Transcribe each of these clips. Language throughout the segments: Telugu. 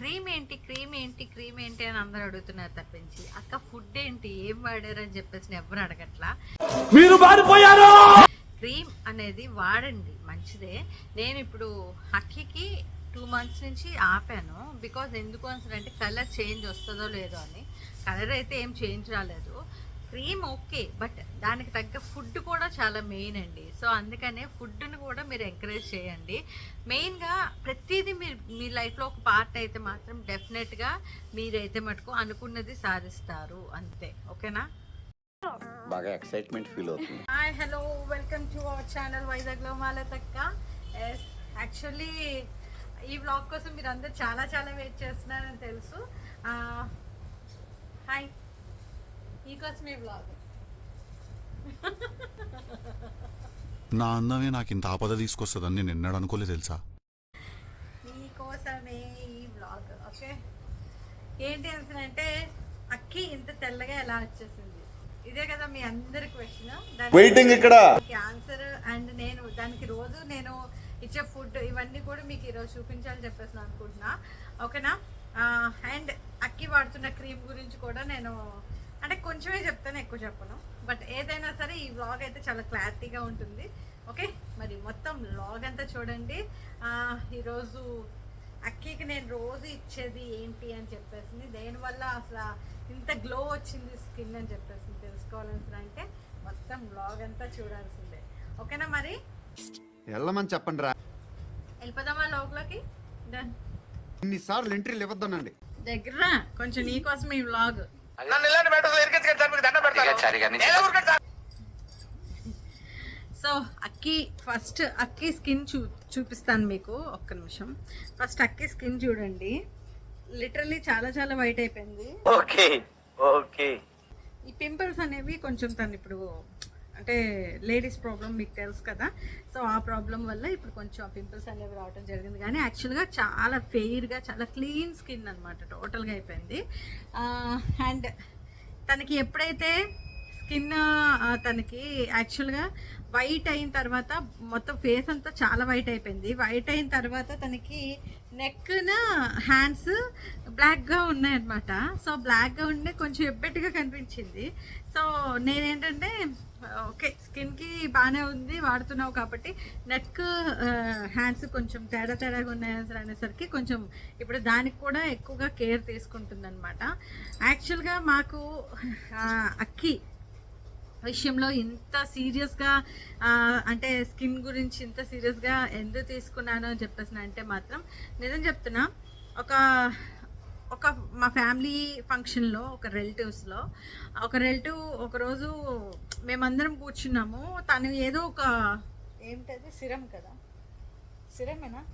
క్రీమ్ ఏంటి క్రీమ్ ఏంటి క్రీమ్ ఏంటి అని అందరూ అడుగుతున్నారు తప్పించి. అక్క ఫుడ్ ఏంటి ఏం వాడారు అని చెప్పేసి ఎవరు అడగట్లా. మీరు మారిపోయారు! క్రీమ్ అనేది వాడండి మంచిదే. నేను ఇప్పుడు హక్కీకి టూ మంత్స్ నుంచి ఆపాను. బికాజ్ ఎందుకు అంటే కలర్ చేంజ్ వస్తుందో లేదో అని. కలర్ అయితే ఏం చేంజ్ రాలేదు. క్రీమ్ ఓకే బట్ దానికి తగ్గ ఫుడ్ కూడా చాలా మెయిన్ అండి. సో అందుకనే ఫుడ్ని కూడా మీరు ఎంకరేజ్ చేయండి. మెయిన్గా ప్రతిదీ మీరు మీ లైఫ్లో ఒక పార్ట్ అయితే మాత్రం డెఫినెట్గా మీరైతే మటుకు అనుకున్నది సాధిస్తారు అంతే. ఓకేనా? బాగా ఎక్సైట్మెంట్ ఫీల్ అవుతుంది. Hi hello welcome to our channel వైజాగ్లో మాలతక్క. ఎస్ యాక్చువల్లీ ఈ వ్లాగ్ కోసం మీరు అందరు చాలా చాలా వెయిట్ చేస్తున్నారని తెలుసు. హాయ్. వ్లాగ్ నా అందమే నాకు ఇంత ఆపద తీసుకొస్తుందని నేను ఎన్నడూ అనుకోలేదు తెలుసా? మీకోసమే ఈ వ్లాగ్ ఓకే? ఏంటి అంటే అక్కి ఇంత తెల్లగా ఎలా వచ్చేసింది? ఇదే కదా మీ అందరి క్వశ్చన్ వెయిటింగ్ ఇక్కడ. ఆన్సర్ అండ్ నేను దానికి రోజు నేను ఇచ్చే ఫుడ్ ఇవన్నీ కూడా మీకు ఈరోజు చూపించాలని చెప్పేసి నేను అనుకుంటున్నా. ఓకేనా? అండ్ అక్కి వాడుతున్న క్రీమ్ గురించి కూడా నేను అంటే కొంచెమే చెప్తాను ఎక్కువ చెప్పను. బట్ ఏదైనా సరే ఈ వ్లాగ్ అయితే చాలా క్లారిటీగా ఉంటుంది. ఓకే మరి మొత్తం వ్లాగ్ అంతా చూడండి. ఆ, ఈరోజు అక్కీకి నేను రోజు ఇచ్చేది ఏంటి అని చెప్పేసి దేనివల్ల అసలు ఇంత గ్లో వచ్చింది స్కిన్ అని చెప్పేసి తెలుసుకోవాల్సిన అంటే మొత్తం వ్లాగ్ అంతా చూడాల్సిందే. ఓకేనా మరి? వెళ్ళమని చెప్పండి రా. వెళ్ళిపోదామా లోపలికి? డన్ ఇన్నిసార్లు ఎంట్రీలు ఇవ్వద్దనండి దగ్గర కొంచెం నీకోసం ఈ వ్లాగ్ సో అక్కి ఫస్ట్ అక్కి స్కిన్ చూ చూపిస్తాను మీకు ఒక్క నిమిషం. ఫస్ట్ అక్కి స్కిన్ చూడండి. లిటరల్లీ చాలా చాలా వైట్ అయిపోయింది. Okay okay. ఈ పింపుల్స్ అనేవి కొంచెం తను ఇప్పుడు అంటే లేడీస్ ప్రాబ్లం మీకు తెలుసు కదా. సో ఆ ప్రాబ్లం వల్ల ఇప్పుడు కొంచెం పింపుల్స్ అనేవి రావడం జరిగింది. కానీ యాక్చువల్గా చాలా ఫెయిర్గా చాలా క్లీన్ స్కిన్ అనమాట టోటల్గా అయిపోయింది. అండ్ తనకి ఎప్పుడైతే స్కిన్ తనకి యాక్చువల్గా వైట్ అయిన తర్వాత మొత్తం ఫేస్ అంతా చాలా వైట్ అయిపోయింది. వైట్ అయిన తర్వాత తనకి నెక్న హ్యాండ్స్ బ్లాక్గా ఉన్నాయన్నమాట. సో బ్లాక్గా ఉండే కొంచెం ఎబ్బెట్టుగా కనిపించింది. సో నేనేంటంటే ఓకే స్కిన్కి బాగానే ఉంది వాడుతున్నావు కాబట్టి నెక్ హ్యాండ్స్ కొంచెం తేడా తేడాగా ఉన్నాయి అనేసరికి కొంచెం ఇప్పుడు దానికి కూడా ఎక్కువగా కేర్ తీసుకుంటుంది అనమాట యాక్చువల్గా మాకు అక్కి విషయంలో ఇంత సీరియస్గా అంటే స్కిన్ గురించి ఇంత సీరియస్గా ఎందుకు తీసుకున్నాను అని చెప్పేసి అంటే మాత్రం నిజం చెప్తున్నా. ఒక ఒక మా ఫ్యామిలీ ఫంక్షన్లో ఒక రిలేటివ్స్లో ఒక రిలేటివ్ ఒకరోజు మేమందరం కూర్చున్నాము. తను ఏదో ఒక ఏమిటది సిరం కదా? సిరమేనా?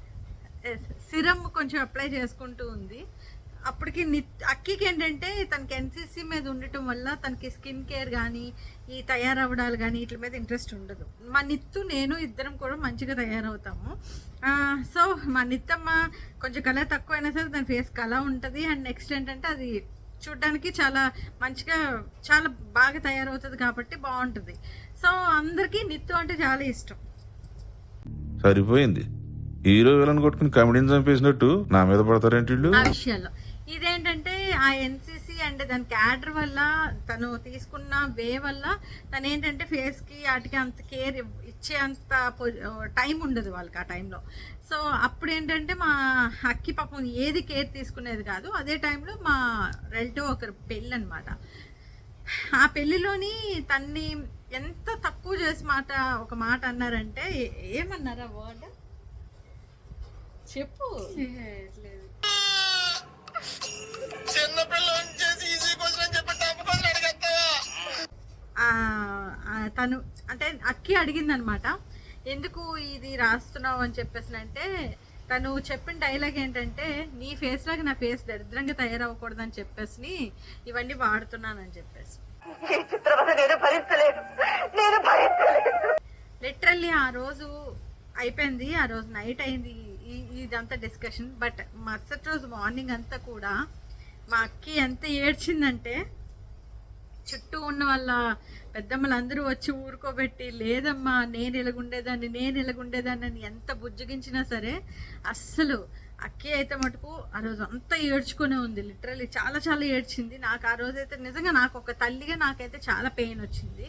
సిరం కొంచెం అప్లై చేసుకుంటూ ఉంది. అప్పటికి నిత్ అక్కికి ఏంటంటే తనకి ఎన్సీసీ మీద ఉండటం వల్ల తనకి స్కిన్ కేర్ కానీ ఈ తయారవడాలు కానీ వీటి మీద ఇంట్రెస్ట్ ఉండదు. మా నిత్తు నేను ఇద్దరం కూడా మంచిగా తయారవుతాము. సో మా నిత్తమ్మ కొంచెం కలర్ తక్కువైనా సరే దాని ఫేస్ కళ ఉంటుంది. అండ్ నెక్స్ట్ ఏంటంటే అది చూడ్డానికి చాలా మంచిగా చాలా బాగా తయారవుతుంది కాబట్టి బాగుంటుంది. సో అందరికీ నిత్తు అంటే చాలా ఇష్టం. సరిపోయింది. హీరో విలన్ కొట్టుకుని కమెడీని చంపేసినట్టు నా మీద పడతారేంటి ఆ విషయాల్లో. ఇదేంటంటే ఆ ఎన్సీసీ అండ్ దాని క్యాడర్ వల్ల తను తీసుకున్న వే వల్ల తను ఏంటంటే ఫేస్కి వాటికి అంత కేర్ ఇచ్చే అంత టైం ఉండదు వాళ్ళకి ఆ టైంలో. సో అప్పుడు ఏంటంటే మా అక్కి పాపం ఏది కేర్ తీసుకునేది కాదు. అదే టైంలో మా రిలేటివ్ ఒకరు పెళ్ళి అనమాట ఆ పెళ్ళిలోని తన్ని ఎంత తక్కువ చేసి మాట ఒక మాట అన్నారంటే ఏమన్నారా వర్డ్? చెప్పు. లేదు. తను అంటే అక్కి అడిగింది అనమాట ఎందుకు ఇది రాస్తున్నావు అని చెప్పేసి అంటే తను చెప్పిన డైలాగ్ ఏంటంటే నీ ఫేస్ లాగా నా ఫేస్ దరిద్రంగా తయారవ్వకూడదని చెప్పేసి ఇవన్నీ వాడుతున్నానని చెప్పేసి. లిటరల్లీ ఆ రోజు అయిపోయింది ఆ రోజు నైట్ అయింది ఇదంతా డిస్కషన్ బట్ మరుసటి రోజు మార్నింగ్ అంతా కూడా మా అక్కి ఎంత ఏడ్చిందంటే చుట్టూ ఉన్న వాళ్ళ పెద్దమ్మలందరూ వచ్చి ఊరుకోబెట్టి లేదమ్మా నేను ఇలాగుండేదాన్ని నేను ఇలాగుండేదాన్ని అని ఎంత బుజ్జగించినా సరే అస్సలు అక్కి అయితే మటుకు ఆ రోజు అంతా ఏడ్చుకునే ఉంది. లిటరలీ చాలా చాలా ఏడ్చింది. నాకు ఆ రోజైతే నిజంగా నాకు ఒక తల్లిగా నాకైతే చాలా పెయిన్ వచ్చింది.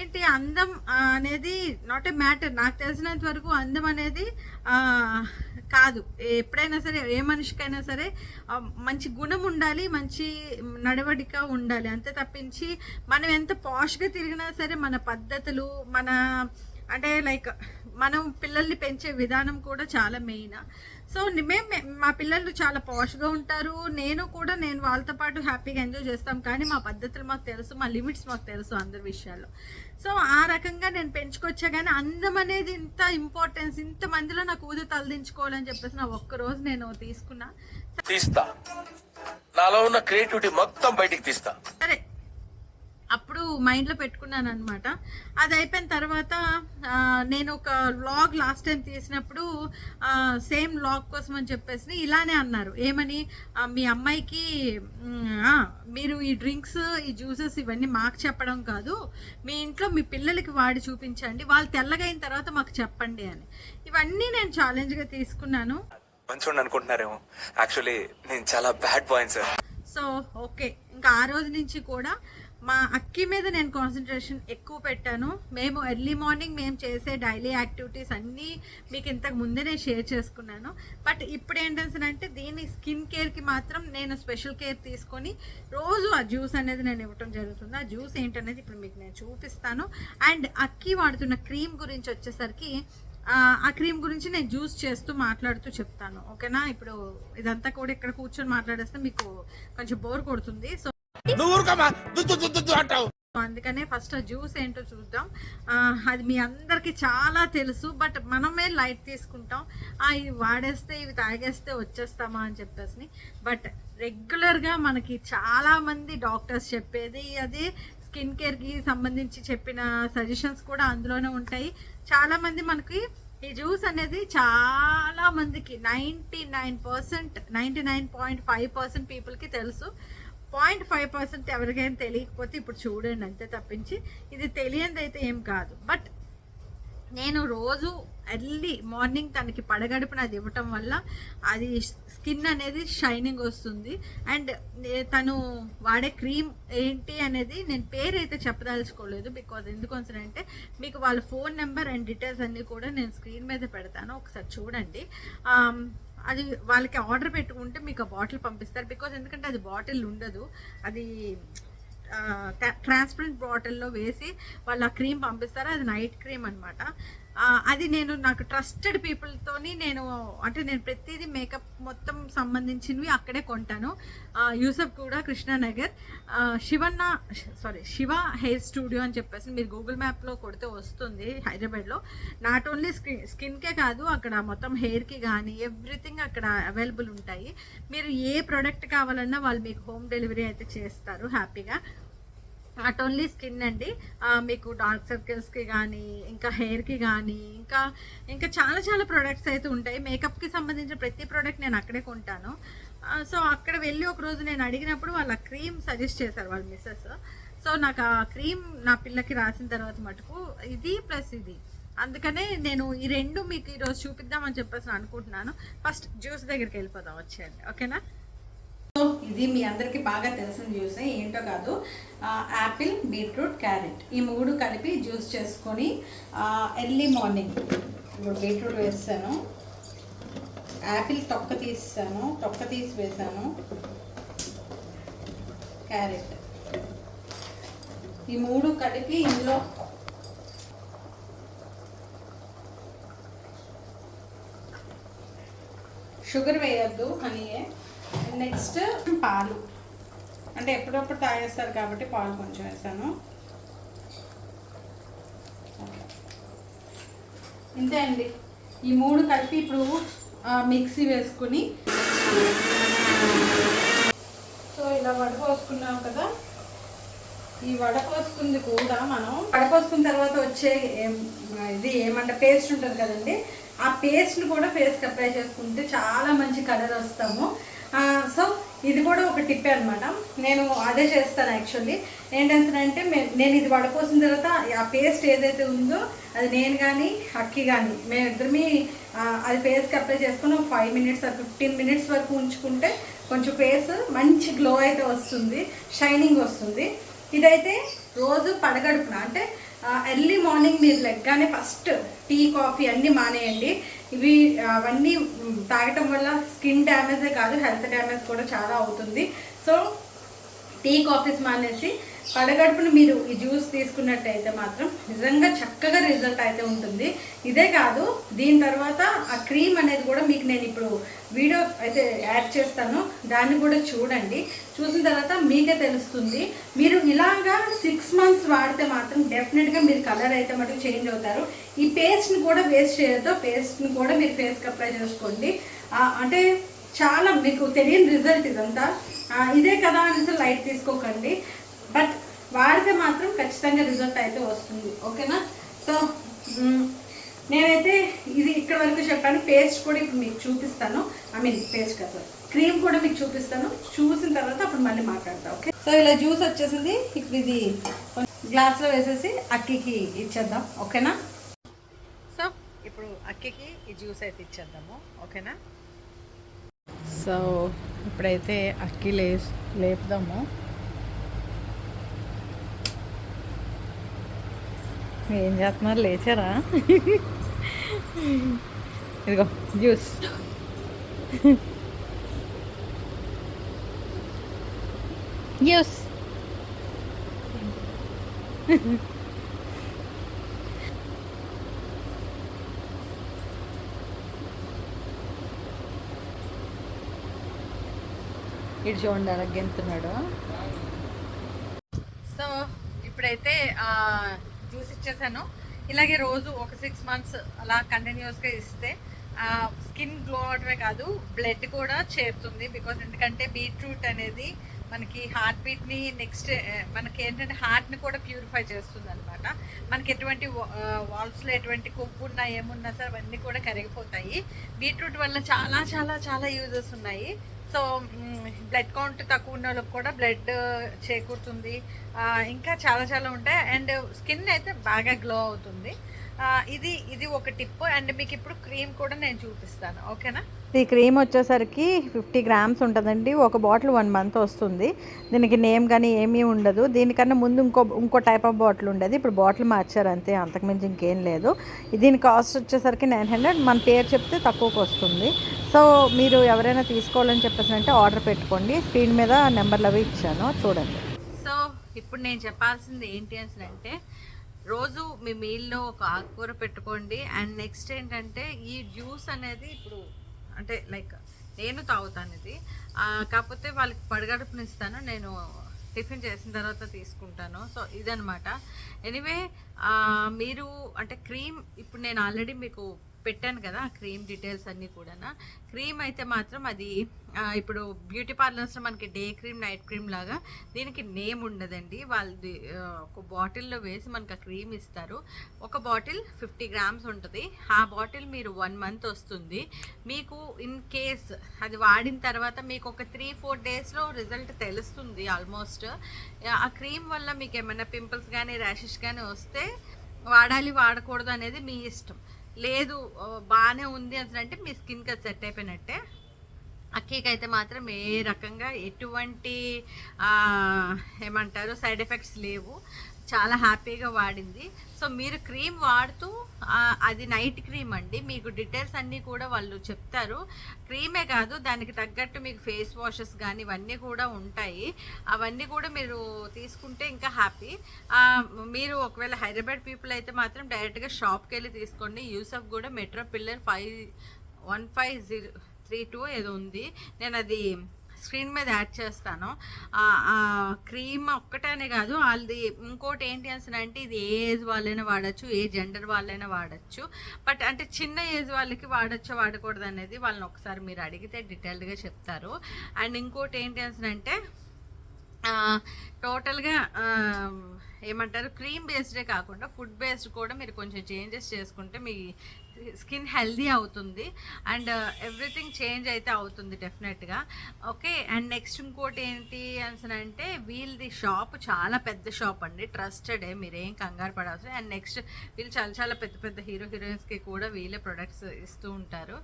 ఏంటి అందం అనేది నాట్ ఏ మ్యాటర్ నాకు తెలిసినంత వరకు అందం అనేది కాదు. ఎప్పుడైనా సరే ఏ మనిషికైనా సరే మంచి గుణం ఉండాలి మంచి నడవడిక ఉండాలి. అంతే తప్పించి మనం ఎంత పాష్గా తిరిగినా సరే మన పద్ధతులు మన అంటే లైక్ మనం పిల్లల్ని పెంచే విధానం కూడా చాలా మెయిన్ సో మేము మా పిల్లలు చాలా పాష్గా ఉంటారు. నేను కూడా నేను వాళ్ళతో పాటు హ్యాపీగా ఎంజాయ్ చేస్తాం. కానీ మా పద్ధతులు మాకు తెలుసు మా లిమిట్స్ మాకు తెలుసు అందరి విషయాల్లో. సో ఆ రకంగా నేను పెంచుకొచ్చా కానీ అందం అనేది ఇంత ఇంపార్టెన్స్ ఇంత మందిలో నాకు ఊదు తలదించుకోవాలని చెప్పేసి నా ఒక్కరోజు నేను తీసుకున్నా. తీస్తా. నాలో ఉన్న క్రియేటివిటీ మొత్తం బయటికి తీస్తా. సరే అప్పుడు మైండ్లో పెట్టుకున్నాను అనమాట అది అయిపోయిన తర్వాత నేను ఒక వ్లాగ్ లాస్ట్ టైం తీసినప్పుడు సేమ్ వ్లాగ్ కోసం అని చెప్పేసి ఇలానే అన్నారు. ఏమని? మీ అమ్మాయికి మీరు ఈ డ్రింక్స్ ఈ జ్యూసెస్ ఇవన్నీ మాకు చెప్పడం కాదు. మీ ఇంట్లో మీ పిల్లలకి వాడి చూపించండి. వాళ్ళు తెల్లగైన తర్వాత మాకు చెప్పండి అని. ఇవన్నీ నేను ఛాలెంజ్గా తీసుకున్నాను. మంచోడిని అనుకుంటున్నారేమో. యాక్చువల్లీ నేను చాలా bad boy sir. So okay. ఇంకా ఆ రోజు నుంచి కూడా మా అక్కి మీద నేను కాన్సన్ట్రేషన్ ఎక్కువ పెట్టాను. మేము ఎర్లీ మార్నింగ్ మేము చేసే డైలీ యాక్టివిటీస్ అన్నీ మీకు ఇంతకు ముందే నేను షేర్ చేసుకున్నాను. బట్ ఇప్పుడు ఏంటంటే దీని స్కిన్ కేర్కి మాత్రం నేను స్పెషల్ కేర్ తీసుకొని రోజు ఆ జ్యూస్ అనేది నేను ఇవ్వటం జరుగుతుంది. ఆ జ్యూస్ ఏంటనేది ఇప్పుడు మీకు నేను చూపిస్తాను. అండ్ అక్కి వాడుతున్న క్రీమ్ గురించి వచ్చేసరికి ఆ, క్రీమ్ గురించి నేను జ్యూస్ చేస్తూ మాట్లాడుతూ చెప్తాను ఓకేనా? ఇప్పుడు ఇదంతా కూడా ఇక్కడ కూర్చొని మాట్లాడేస్తే మీకు కొంచెం బోర్ కొడుతుంది. సో అందుకనే ఫస్ట్ ఆ జ్యూస్ ఏంటో చూద్దాం. అది మీ అందరికీ చాలా తెలుసు బట్ మనమే లైట్ తీసుకుంటాం. ఆ, ఇవి వాడేస్తే ఇవి తాగేస్తే వచ్చేస్తామా అని చెప్పేసి. బట్ రెగ్యులర్గా మనకి చాలామంది డాక్టర్స్ చెప్పేది అది స్కిన్ కేర్కి సంబంధించి చెప్పిన సజెషన్స్ కూడా అందులోనే ఉంటాయి. చాలామంది మనకి ఈ జ్యూస్ అనేది చాలా మందికి ninety nine percent ninety nine point five percent పీపుల్కి తెలుసు. పాయింట్ ఫైవ్ పర్సెంట్ ఎవరికైనా తెలియకపోతే ఇప్పుడు చూడండి అంతే తప్పించి. ఇది తెలియంది అయితే ఏం కాదు. బట్ నేను రోజు ఎర్లీ మార్నింగ్ తనకి పడగడుపున అది ఇవ్వటం వల్ల అది స్కిన్ అనేది షైనింగ్ వస్తుంది. అండ్ తను వాడే క్రీమ్ ఏంటి అనేది నేను పేరు అయితే చెప్పదలుచుకోలేదు. బికాజ్ ఎందుకోసం అంటే మీకు వాళ్ళ ఫోన్ నెంబర్ అండ్ డీటెయిల్స్ అన్నీ కూడా నేను స్క్రీన్ మీద పెడతాను. ఒకసారి చూడండి. అది వాళ్ళకి ఆర్డర్ పెట్టుకుంటే మీకు ఆ బాటిల్ పంపిస్తారు. బికాజ్ ఎందుకంటే అది బాటిల్ ఉండదు. అది ట్రాన్స్పరెంట్ బాటిల్లో వేసి వాళ్ళు ఆ క్రీమ్ పంపిస్తారు. అది నైట్ క్రీమ్ అనమాట అది నేను నాకు ట్రస్టెడ్ పీపుల్తోని నేను అంటే నేను ప్రతిదీ మేకప్ మొత్తం సంబంధించినవి అక్కడే కొంటాను. Yousufguda Krishnanagar. Shivanna sorry Shiva hair studio అని చెప్పేసి మీరు గూగుల్ మ్యాప్లో కొడితే వస్తుంది హైదరాబాద్లో. నాట్ ఓన్లీ స్కిన్ స్కిన్కే కాదు అక్కడ మొత్తం హెయిర్కి కానీ ఎవ్రీథింగ్ అక్కడ అవైలబుల్ ఉంటాయి. మీరు ఏ ప్రోడక్ట్ కావాలన్నా వాళ్ళు మీకు హోమ్ డెలివరీ అయితే చేస్తారు హ్యాపీగా నాట్ ఓన్లీ స్కిన్ అండి. మీకు డార్క్ సర్కిల్స్కి కానీ ఇంకా హెయిర్కి కానీ ఇంకా ఇంకా చాలా చాలా ప్రోడక్ట్స్ అయితే ఉంటాయి. మేకప్కి సంబంధించిన ప్రతి ప్రోడక్ట్ నేను అక్కడే కొంటాను. సో అక్కడ వెళ్ళి ఒక రోజు నేను అడిగినప్పుడు వాళ్ళ క్రీమ్ సజెస్ట్ చేశారు వాళ్ళ మిస్సెస్. సో నాకు ఆ క్రీమ్ నా పిల్లకి రాసిన తర్వాత మటుకు ఇది ప్లస్ ఇది. అందుకనే నేను ఈ రెండు మీకు ఈరోజు చూపిద్దామని చెప్పేసి అనుకుంటున్నాను. ఫస్ట్ జ్యూస్ దగ్గరికి వెళ్ళిపోదాం వచ్చేయండి. ఓకేనా? ఇది మీ అందరికీ బాగా తెలిసిన జ్యూస్ ఏంటో కాదు. Apple beetroot carrot. ఈ మూడు కలిపి జ్యూస్ చేసుకొని ఎర్లీ మార్నింగ్ ఇప్పుడు బీట్రూట్ వేస్తాను యాపిల్ తొక్క తీసాను తొక్క తీసి వేసాను. క్యారెట్. ఈ మూడు కలిపి ఇందులో షుగర్ వేయద్దు హనీయే. నెక్స్ట్ పాలు. అంటే ఎప్పుడప్పుడు తాగేస్తారు కాబట్టి పాలు కొంచెం వేసాను. ఇంతే అండి. ఈ మూడు కలిపి ఇప్పుడు ఆ, మిక్సీ వేసుకుని. సో ఇలా వడపోసుకున్నాం కదా. ఈ వడపోసుకుంది కూడా మనం వడపోసుకున్న తర్వాత వచ్చే ఏం- ఇది ఏమంటే పేస్ట్ ఉంటుంది కదండి. ఆ పేస్ట్ని కూడా ఫేస్కి అప్లై చేసుకుంటే చాలా మంచి కలర్ వస్తాము. సో ఇది కూడా ఒక టిప్పే అనమాట నేను అదే చేస్తాను యాక్చువల్లీ. ఏంటంటే నేను ఇది వడపోసిన తర్వాత ఆ పేస్ట్ ఏదైతే ఉందో అది నేను కానీ అక్కి కానీ మేము ఇద్దరిమి అది ఫేస్కి అప్లై చేసుకుని ఒక ఫైవ్ మినిట్స్ ఫిఫ్టీన్ మినిట్స్ వరకు ఉంచుకుంటే కొంచెం ఫేస్ మంచి గ్లో అయితే వస్తుంది షైనింగ్ వస్తుంది. ఇదైతే రోజు పడగడుపున అంటే ఎర్లీ మార్నింగ్ మీరు లెగ్గానే ఫస్ట్ టీ కాఫీ అన్నీ మానేయండి. ఇవి అవన్నీ తాగటం వల్ల స్కిన్ డ్యామేజే కాదు హెల్త్ డ్యామేజ్ కూడా చాలా అవుతుంది. సో టీ కాఫీస్ మానేసి పడగడుపును మీరు ఈ జ్యూస్ తీసుకున్నట్టయితే మాత్రం నిజంగా చక్కగా రిజల్ట్ అయితే ఉంటుంది. ఇదే కాదు దీని తర్వాత ఆ క్రీమ్ అనేది కూడా మీకు నేను ఇప్పుడు వీడియో అయితే యాడ్ చేస్తాను. దాన్ని కూడా చూడండి. చూసిన తర్వాత మీకే తెలుస్తుంది. మీరు ఇలాగా సిక్స్ మంత్స్ వాడితే మాత్రం డెఫినెట్గా మీరు కలర్ అయితే మటుకు చేంజ్ అవుతారు. ఈ పేస్ట్ని కూడా వేస్ట్ చేయొద్దు. పేస్ట్ని కూడా మీరు ఫేస్కి అప్లై చేసుకోండి. అంటే చాలా మీకు తెలియని రిజల్ట్ ఇదంతా. ఇదే కదా అనేసి లైట్ తీసుకోకండి. బట్ వాడితే మాత్రం ఖచ్చితంగా రిజల్ట్ అయితే వస్తుంది ఓకేనా? సో నేనైతే ఇది ఇక్కడ వరకు చెప్పాను పేస్ట్ కూడా ఇప్పుడు మీకు చూపిస్తాను. ఐ మీన్ పేస్ట్ కదా క్రీమ్ కూడా మీకు చూపిస్తాను. చూసిన తర్వాత అప్పుడు మళ్ళీ మాట్లాడతాం ఓకే? సో ఇలా జ్యూస్ వచ్చేసింది. ఇప్పుడు ఇది గ్లాస్లో వేసేసి అక్కికి ఇచ్చేద్దాం ఓకేనా? సో ఇప్పుడు అక్కికి ఈ జ్యూస్ అయితే ఇచ్చేద్దాము ఓకేనా? సో ఇప్పుడైతే అక్కి లే లేపుదాము. ఏం చేస్తున్నారు? లేచారా? ఇదిగో జ్యూస్. జ్యూస్. ఇటు చూడండి అలా గెంతున్నాడు. సో ఇప్పుడైతే జ్యూస్ ఇచ్చేసాను. ఇలాగే రోజు ఒక సిక్స్ మంత్స్ అలా కంటిన్యూస్గా ఇస్తే స్కిన్ గ్లో అవడమే కాదు బ్లడ్ కూడా చేరుతుంది. బికాజ్ ఎందుకంటే బీట్రూట్ అనేది మనకి హార్ట్ బీట్ని నెక్స్ట్ మనకి ఏంటంటే హార్ట్ని కూడా ప్యూరిఫై చేస్తుంది అనమాట మనకి ఎటువంటి వాల్స్లో ఎటువంటి కొవ్వు ఉన్నా ఏమున్నా సరే అవన్నీ కూడా కరిగిపోతాయి. బీట్రూట్ వల్ల చాలా చాలా చాలా యూజెస్ ఉన్నాయి. సో బ్లడ్ కౌంట్ తక్కువ ఉన్న వాళ్ళకి కూడా బ్లడ్ uh, చేకూరుతుంది. ఇంకా చాలా చాలా ఉంటాయి. అండ్ స్కిన్ అయితే బాగా గ్లో అవుతుంది. ఇది ఇది ఒక టిప్ అండ్ మీకు ఇప్పుడు క్రీమ్ కూడా నేను చూపిస్తాను. ఓకేనా ఈ క్రీమ్ వచ్చేసరికి ఫిఫ్టీ గ్రామ్స్ ఉంటుందండి. ఒక బాటిల్ వన్ మంత్ వస్తుంది. దీనికి నేమ్ కానీ ఏమీ ఉండదు. దీనికన్నా ముందు ఇంకో ఇంకో టైప్ ఆఫ్ బాటిల్ ఉండేది. ఇప్పుడు బాటిల్ మార్చారు అంతే. అంతకుమించి ఇంకేం లేదు. దీని కాస్ట్ వచ్చేసరికి నైన్ హండ్రెడ్ మన పేరు చెప్తే తక్కువకి వస్తుంది. సో మీరు ఎవరైనా తీసుకోవాలని చెప్పేసి అంటే ఆర్డర్ పెట్టుకోండి. స్క్రీన్ మీద నెంబర్లు అవి ఇచ్చాను. చూడండి. సో ఇప్పుడు నేను చెప్పాల్సింది ఏంటి అని అంటే రోజు మీ మీల్లో ఒక ఆకుకూర పెట్టుకోండి. అండ్ నెక్స్ట్ ఏంటంటే ఈ జ్యూస్ అనేది ఇప్పుడు అంటే లైక్ నేను తాగుతాను ఇది కాకపోతే వాళ్ళకి పడగడుపునిస్తాను నేను టిఫిన్ చేసిన తర్వాత తీసుకుంటాను. సో ఇదనమాట ఎనీవే మీరు అంటే క్రీమ్ ఇప్పుడు నేను ఆల్రెడీ మీకు పెట్టాను కదా ఆ క్రీమ్ డీటెయిల్స్ అన్నీ కూడా క్రీమ్ అయితే మాత్రం అది ఇప్పుడు బ్యూటీ పార్లర్స్లో మనకి డే క్రీమ్ నైట్ క్రీమ్ లాగా దీనికి నేమ్ ఉండదండి. వాళ్ళది ఒక బాటిల్లో వేసి మనకు ఆ క్రీమ్ ఇస్తారు. ఒక బాటిల్ ఫిఫ్టీ గ్రామ్స్ ఉంటుంది. ఆ బాటిల్ మీరు వన్ మంత్ వస్తుంది. మీకు ఇన్ కేస్ అది వాడిన తర్వాత మీకు ఒక త్రీ ఫోర్ డేస్లో రిజల్ట్ తెలుస్తుంది ఆల్మోస్ట్. ఆ క్రీమ్ వల్ల మీకు ఏమైనా పింపుల్స్ కానీ ర్యాషెస్ కానీ వస్తే వాడాలి వాడకూడదు అనేది మీ ఇష్టం. లేదు బాగానే ఉంది అసలు అంటే మీ స్కిన్కి అది సెట్ అయిపోయినట్టే. అక్కీకి అయితే మాత్రం ఏ రకంగా ఎటువంటి ఏమంటారు సైడ్ ఎఫెక్ట్స్ లేవు. చాలా హ్యాపీగా వాడింది. సో మీరు క్రీమ్ వాడుతూ అది నైట్ క్రీమ్ అండి. మీకు డీటెయిల్స్ అన్నీ కూడా వాళ్ళు చెప్తారు. క్రీమే కాదు దానికి తగ్గట్టు మీకు ఫేస్ వాషెస్ కానీ ఇవన్నీ కూడా ఉంటాయి. అవన్నీ కూడా మీరు తీసుకుంటే ఇంకా హ్యాపీ. మీరు ఒకవేళ హైదరాబాద్ పీపుల్ అయితే మాత్రం డైరెక్ట్గా షాప్కి వెళ్ళి తీసుకోండి. Yousufguda metro pillar five one five zero three two ఏదో ఉంది. నేను అది స్క్రీన్ మీద యాడ్ చేస్తాను. క్రీమ్ ఒక్కటనే కాదు వాళ్ళది ఇంకోటి ఏంటి అసలు అంటే ఇది ఏ ఏజ్ వాళ్ళైనా వాడచ్చు ఏ జెండర్ వాళ్ళైనా వాడచ్చు. బట్ అంటే చిన్న ఏజ్ వాళ్ళకి వాడచ్చు వాడకూడదు అనేది వాళ్ళని ఒకసారి మీరు అడిగితే డీటెయిల్డ్గా చెప్తారు. అండ్ ఇంకోటి ఏంటి అసలు అంటే టోటల్గా ఏమంటారు క్రీమ్ బేస్డే కాకుండా ఫుడ్ బేస్డ్ కూడా మీరు కొంచెం చేంజెస్ చేసుకుంటే మీ స్కిన్ హెల్దీ అవుతుంది అండ్ uh, ఎవ్రీథింగ్ చేంజ్ అయితే అవుతుంది డెఫినెట్గా ఓకే అండ్ నెక్స్ట్ ఇంకోటి ఏంటి అని అంటే వీళ్ళది షాప్ చాలా పెద్ద షాప్ అండి. ట్రస్టెడే మీరేం కంగారు పడాల్సి అండ్ నెక్స్ట్ వీళ్ళు చాలా చాలా పెద్ద పెద్ద హీరో హీరోయిన్స్కి కూడా వీళ్ళే ప్రొడక్ట్స్ ఇస్తూ ఉంటారు.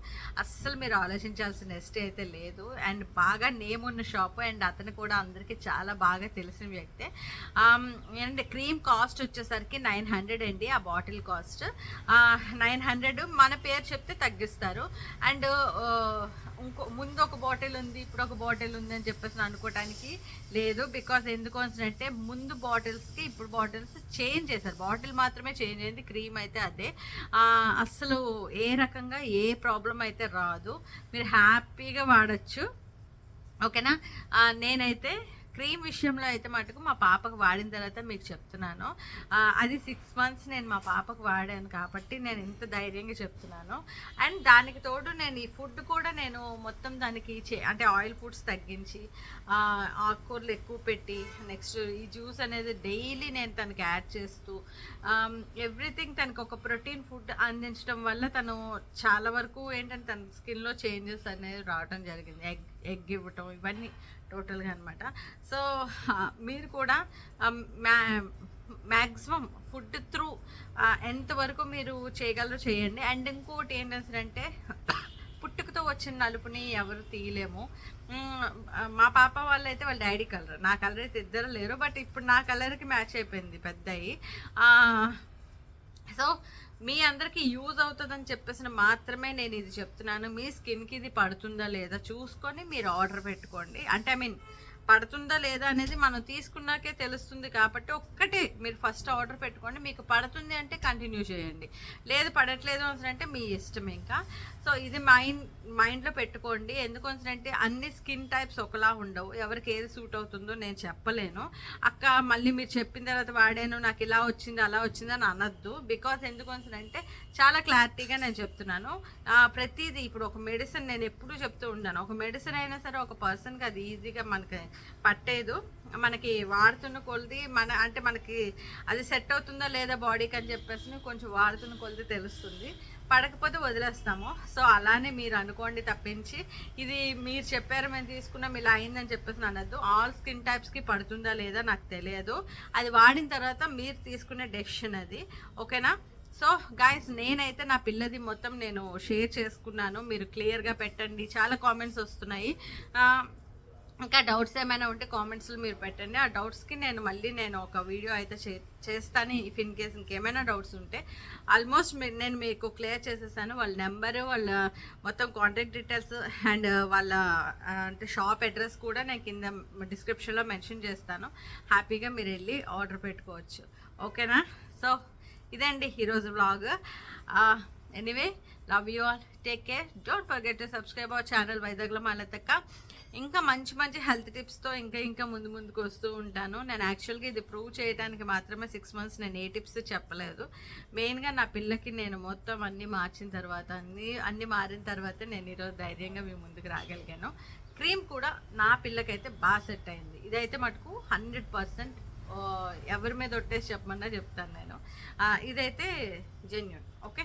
అస్సలు మీరు ఆలోచించాల్సిన నెక్స్ట్ అయితే లేదు. అండ్ బాగా నేమ్ ఉన్న షాప్ అండ్ అతను కూడా అందరికీ చాలా బాగా తెలిసిన వ్యక్తే. అండ్ క్రీమ్ కాస్ట్ వచ్చేసరికి నైన్ హండ్రెడ్ అండి ఆ బాటిల్ కాస్ట్ నైన్ హండ్రెడ్ మన పేరు చెప్తే తగ్గిస్తారు. అండ్ ఇంకో ముందు ఒక బాటిల్ ఉంది ఇప్పుడు ఒక బాటిల్ ఉంది అని చెప్పేసి అనుకోవటానికి లేదు. బికాస్ ఎందుకు అంటే ముందు బాటిల్స్కి ఇప్పుడు బాటిల్స్ చేంజ్ చేశారు. బాటిల్ మాత్రమే చేంజ్ అయింది క్రీమ్ అయితే అదే. అస్సలు ఏ రకంగా ఏ ప్రాబ్లం అయితే రాదు. మీరు హ్యాపీగా వాడచ్చు. ఓకేనా నేనైతే క్రీమ్ విషయంలో అయితే మటుకు మా పాపకు వాడిన తర్వాత మీకు చెప్తున్నాను. అది సిక్స్ మంత్స్ నేను మా పాపకు వాడాను కాబట్టి నేను ఇంత ధైర్యంగా చెప్తున్నాను. అండ్ దానికి తోడు నేను ఈ ఫుడ్ కూడా నేను మొత్తం దానికి చే- అంటే ఆయిల్ ఫుడ్స్ తగ్గించి ఆకుకూరలు ఎక్కువ పెట్టి నెక్స్ట్ ఈ జ్యూస్ అనేది డైలీ నేను తనకి యాడ్ చేస్తూ ఎవ్రీథింగ్ తనకు ఒక ప్రోటీన్ ఫుడ్ అందించడం వల్ల తను చాలా వరకు ఏంటంటే తన స్కిన్లో చేంజెస్ అనేది రావడం జరిగింది. ఎగ్ ఎగ్ ఇవ్వటం ఇవన్నీ టోటల్గా అనమాట సో మీరు కూడా మ్యా మ్యాక్సిమం ఫుడ్ త్రూ ఎంతవరకు మీరు చేయగలరో చేయండి. అండ్ ఇంకోటి ఏంటంటే పుట్టుకతో వచ్చిన నలుపుని ఎవరు తీయలేము. మా పాప వాళ్ళు అయితే వాళ్ళ డాడీ కలర్. నా కలర్ అయితే ఇద్దరు లేరు బట్ ఇప్పుడు నా కలర్కి మ్యాచ్ అయిపోయింది పెద్దయి. సో మీ అందరికీ యూజ్ అవుతుందని చెప్పేసిన మాత్రమే నేను ఇది చెప్తున్నాను. మీ స్కిన్కి ఇది పడుతుందా లేదా చూసుకొని మీరు ఆర్డర్ పెట్టుకోండి. అంటే ఐ మీన్ పడుతుందా లేదా అనేది మనం తీసుకున్నాకే తెలుస్తుంది కాబట్టి ఒక్కటే మీరు ఫస్ట్ ఆర్డర్ పెట్టుకోండి. మీకు పడుతుంది అంటే కంటిన్యూ చేయండి. లేదు పడట్లేదు అంటే మీ ఇష్టం ఇంకా. సో ఇది మైండ్ మైండ్లో పెట్టుకోండి. ఎందుకు అంటే అన్ని స్కిన్ టైప్స్ ఒకలా ఉండవు. ఎవరికి ఏది సూట్ అవుతుందో నేను చెప్పలేను. అక్క మళ్ళీ మీరు చెప్పిన తర్వాత వాడాను నాకు ఇలా వచ్చింది అలా వచ్చింది అని అనొద్దు. బికాస్ ఎందుకు అంటే చాలా క్లారిటీగా నేను చెప్తున్నాను. ప్రతిదీ ఇప్పుడు ఒక మెడిసిన్ నేను ఎప్పుడూ చెప్తూ ఉంటాను. ఒక మెడిసిన్ అయినా సరే ఒక పర్సన్కి అది ఈజీగా మనకి పట్టేదు. మనకి వాడుతున్న కొలది మన అంటే మనకి అది సెట్ అవుతుందా లేదా బాడీకి అని చెప్పేసి కొంచెం వాడుతున్న కొలది తెలుస్తుంది. పడకపోతే వదిలేస్తాము. సో అలానే మీరు అనుకోండి తప్పించి ఇది మీరు చెప్పారు మేము తీసుకున్నాం ఇలా అయిందని చెప్పేసి అనద్దు. ఆల్ స్కిన్ టైప్స్కి పడుతుందా లేదా నాకు తెలియదు. అది వాడిన తర్వాత మీరు తీసుకునే డెసిషన్ అది. ఓకేనా? సో గాయస్ నేనైతే నా పిల్లది మొత్తం నేను షేర్ చేసుకున్నాను. మీరు క్లియర్గా పెట్టండి. చాలా కామెంట్స్ వస్తున్నాయి. ఇంకా డౌట్స్ ఏమైనా ఉంటే కామెంట్స్లో మీరు పెట్టండి. ఆ డౌట్స్కి నేను మళ్ళీ నేను ఒక వీడియో అయితే చే చేస్తాను ఇఫ్ ఇన్ కేస్ ఇంకేమైనా డౌట్స్ ఉంటే. ఆల్మోస్ట్ నేను మీకు క్లియర్ చేసేసాను. వాళ్ళ నెంబర్ వాళ్ళ మొత్తం కాంటాక్ట్ డీటెయిల్స్ అండ్ వాళ్ళ అంటే షాప్ అడ్రస్ కూడా నేను కింద డిస్క్రిప్షన్లో మెన్షన్ చేస్తాను. హ్యాపీగా మీరు వెళ్ళి ఆర్డర్ పెట్టుకోవచ్చు. ఓకేనా? సో ఇదండి ఈరోజు vlog. Anyway love you all take care don't forget to subscribe our channel వైజాగ్లో మళ్ళతక్క ఇంకా మంచి మంచి హెల్త్ టిప్స్తో ఇంకా ఇంకా ముందు ముందుకు వస్తూ ఉంటాను. నేను యాక్చువల్గా ఇది ప్రూవ్ చేయడానికి మాత్రమే సిక్స్ మంత్స్ నేను ఏ టిప్స్ చెప్పలేదు. మెయిన్గా నా పిల్లకి నేను మొత్తం అన్నీ మార్చిన తర్వాత అన్నీ అన్నీ మారిన తర్వాత నేను ఈరోజు ధైర్యంగా మీ ముందుకు రాగలిగాను. క్రీమ్ కూడా నా పిల్లకైతే బాగా సెట్ అయింది. ఇదైతే మటుకు హండ్రెడ్ పర్సెంట్ ఎవరి మీద ఒట్టేసి చెప్పమన్నా చెప్తాను నేను. ఇదైతే genuine okay